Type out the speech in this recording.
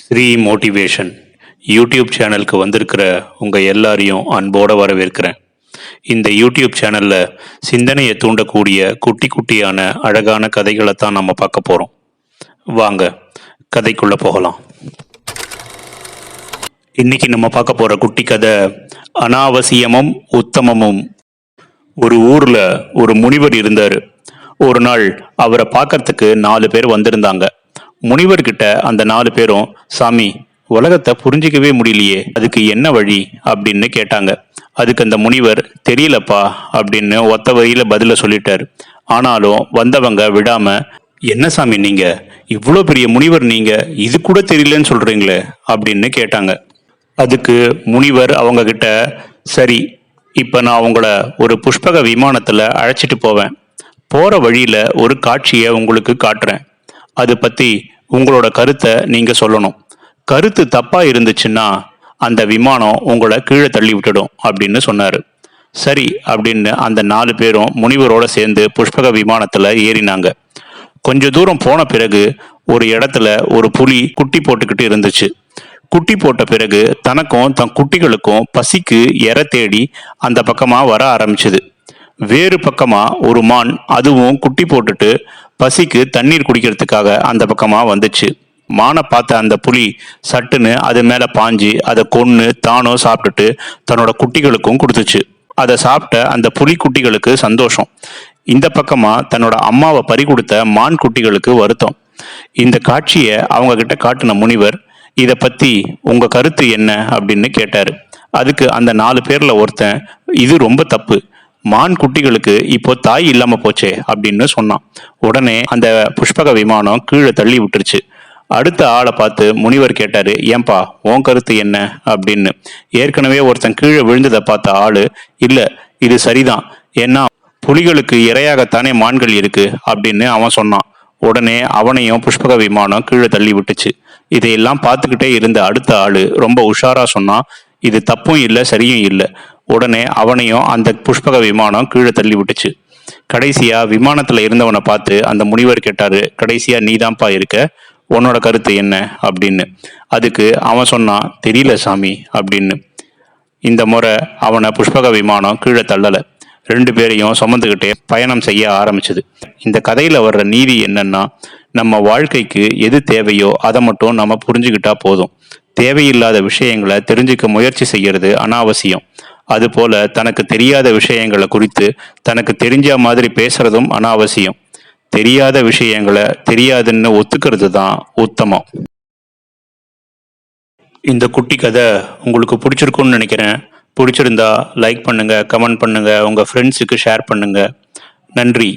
Sri motivation YouTube சேனலுக்கு வந்திருக்கிற உங்கள் எல்லாரையும் அன்போடு வரவேற்கிறேன். இந்த யூடியூப் சேனலில் சிந்தனையை தூண்டக்கூடிய குட்டி குட்டியான அழகான கதைகளை தான் நம்ம பார்க்க போகிறோம் வாங்க கதைக்குள்ளே போகலாம். இன்னைக்கு நம்ம பார்க்க போகிற குட்டி கதை அனாவசியமும் உத்தமமும். ஒரு ஊரில் ஒரு முனிவர் இருந்தார். ஒரு நாள் அவரை பார்க்கறதுக்கு நாலு பேர் வந்திருந்தாங்க. முனிவர்கிட்ட அந்த நாலு பேரும் சாமி உலகத்தை புரிஞ்சிக்கவே முடியலையே அதுக்கு என்ன வழி? அப்படின்னு கேட்டாங்க. அதுக்கு அந்த முனிவர் தெரியலப்பா அப்படின்னு ஒத்த வரியில பதில சொல்லிட்டாரு. ஆனாலும் வந்தவங்க விடாம என்ன சாமி நீங்க? இவ்வளோ பெரிய முனிவர் நீங்க இது கூட தெரியலன்னு சொல்றீங்களே அப்படின்னு கேட்டாங்க. அதுக்கு முனிவர் அவங்க கிட்ட சரி இப்போ நான் உங்களை ஒரு புஷ்பக விமானத்தில் அழைச்சிட்டு போவேன். போகிற வழியில் ஒரு காட்சியை உங்களுக்கு காட்டுறேன். அது பற்றி உங்களோட கருத்தை நீங்கள் சொல்லணும். கருத்து தப்பாக இருந்துச்சுன்னா அந்த விமானம் உங்களை கீழே தள்ளி விட்டுடும் அப்படின்னு சொன்னார். சரி அப்படின்னு அந்த நாலு பேரும் முனிவரோட சேர்ந்து புஷ்பக விமானத்தில் ஏறினாங்க. கொஞ்ச தூரம் போன பிறகு ஒரு இடத்துல ஒரு புலி குட்டி போட்டுக்கிட்டு இருந்துச்சு. குட்டி போட்ட பிறகு தனக்கும் தன் குட்டிகளுக்கும் பசிக்கு எற தேடி அந்த பக்கமாக வர ஆரம்பிச்சது. வேறு பக்கமாக ஒரு மான் அதுவும் குட்டி போட்டுட்டு பசிக்கு தண்ணீர் குடிக்கிறதுக்காக அந்த பக்கமாக வந்துச்சு. மானை பார்த்த அந்த புலி சட்டுன்னு அது மேலே பாஞ்சு அதை கொன்று தானும் சாப்பிட்டுட்டு தன்னோட குட்டிகளுக்கும் கொடுத்துச்சு. அதை சாப்பிட்ட அந்த புலி குட்டிகளுக்கு சந்தோஷம். இந்த பக்கமாக தன்னோட அம்மாவை பறி கொடுத்த மான் குட்டிகளுக்கு வருத்தம். இந்த காட்சியை அவங்க கிட்ட காட்டின முனிவர் இதை பற்றி உங்கள் கருத்து என்ன? அப்படின்னு கேட்டார். அதுக்கு அந்த நாலு பேரில் ஒருத்தன் இது ரொம்ப தப்பு. மான் குட்டிகளுக்கு இப்போ தாய் இல்லாம போச்சே அப்படின்னு சொன்னான். உடனே அந்த புஷ்பக விமானம் கீழே தள்ளி விட்டுருச்சு. அடுத்த ஆளை பார்த்து முனிவர் கேட்டாரு ஏன்பா உன் கருத்து என்ன? அப்படின்னு. ஏற்கனவே ஒருத்தன் கீழே விழுந்ததை பார்த்த ஆளு இல்ல இது சரிதான். ஏன்னா புலிகளுக்கு இரையாகத்தானே மான்கள் இருக்கு? அப்படின்னு அவன் சொன்னான். உடனே அவனையும் புஷ்பக விமானம் கீழே தள்ளி விட்டுச்சு. இதையெல்லாம் பார்த்துக்கிட்டே இருந்த அடுத்த ஆளு ரொம்ப உஷாரா சொன்னான் இது தப்பும் இல்லை சரியும் இல்லை. உடனே அவனையும் அந்த புஷ்பக விமானம் கீழே தள்ளி விட்டுச்சு கடைசியா விமானத்துல இருந்தவனை பார்த்து அந்த முனிவர் கேட்டாரு கடைசியா நீதான்ப்பா இருக்க? உன்னோட கருத்து என்ன? அப்படின்னு. அதுக்கு அவன் சொன்னான் தெரியல சாமி அப்படின்னு. இந்த முறை அவனை புஷ்பக விமானம் கீழே தள்ளலை. ரெண்டு பேரையும் சுமந்துக்கிட்டே பயணம் செய்ய ஆரம்பிச்சது. இந்த கதையில வர்ற நீதி என்னன்னா நம்ம வாழ்க்கைக்கு எது தேவையோ அதை மட்டும் நம்ம புரிஞ்சுக்கிட்டா போதும். தேவையில்லாத விஷயங்களை தெரிஞ்சுக்க முயற்சி செய்யறது அனாவசியம். அதுபோல தனக்கு தெரியாத விஷயங்களை குறித்து தனக்கு தெரிஞ்ச மாதிரி பேசுறதும் அனாவசியம். தெரியாத விஷயங்களை தெரியாதுன்னு ஒத்துக்கிறது தான் உத்தமம். இந்த குட்டி கதை உங்களுக்கு பிடிச்சிருக்கும்னு நினைக்கிறேன். பிடிச்சிருந்தா லைக் பண்ணுங்கள் கமெண்ட் பண்ணுங்கள் உங்கள் ஃப்ரெண்ட்ஸுக்கு ஷேர் பண்ணுங்கள் நன்றி.